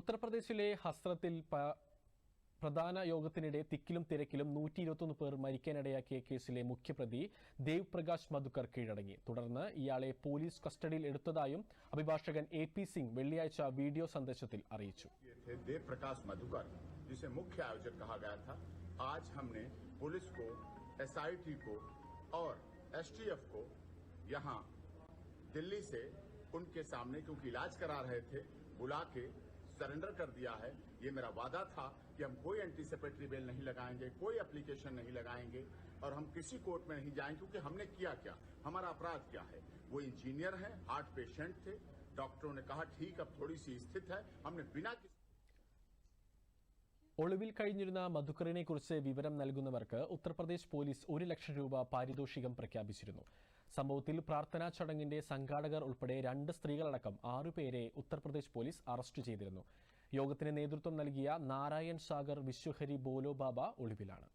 उत्तर प्रदेशिले हस्रतील प्रधान योगத்தினడే तिकिलुम तिरेकिलुम 121 പേർ മരിക്കेनടിയാ കെകെസിലെ മുഖ്യപ്രതി ദേവപ്രകാശ് മധുകർ കേടങ്ങി തുടർന്ന് ഇയാളെ പോലീസ് കസ്റ്റഡിയിൽ എടുത്തതായും അഭിഭാഷകൻ എപി സിംഗ് വെளியായച്ച വീഡിയോ സന്ദേശത്തിൽ അറിയിച്ചു ദേവപ്രകാശ് മധുകർ ജിനെ മുഖ്യായोजक कहा गया था आज हमने पुलिस को एसआईटी को और एसटीएफ को यहां दिल्ली से उनके सामने ക്യൂക് इलाज करा रहे थे बुलाके सरेंडर कर दिया है ये मेरा वादा था कि हम कोई एंटीसेपेटरी बेल नहीं लगाएंगे कोई एप्लीकेशन नहीं लगाएंगे और हम किसी कोर्ट में नहीं जाएंगे क्योंकि हमने किया क्या हमारा अपराध क्या है वो इंजीनियर है हार्ट पेशेंट थे डॉक्टरों ने कहा ठीक अब थोड़ी सी स्थित है हमने बिना किसी ഒളിവിൽ കഴിഞ്ഞിരുന്ന മധുക്കറിനെക്കുറിച്ച് വിവരം നൽകുന്നവർക്ക് ഉത്തർപ്രദേശ് പോലീസ് ഒരു ലക്ഷം രൂപ പാരിതോഷികം പ്രഖ്യാപിച്ചിരുന്നു സംഭവത്തിൽ പ്രാർത്ഥനാ ചടങ്ങിന്റെ സംഘാടകർ ഉൾപ്പെടെ രണ്ട് സ്ത്രീകളടക്കം ആറുപേരെ ഉത്തർപ്രദേശ് പോലീസ് അറസ്റ്റ് ചെയ്തിരുന്നു യോഗത്തിന് നേതൃത്വം നൽകിയ നാരായൺ സാഗർ വിശ്വഹരി ബോലോ ബാബ ഒളിവിലാണ്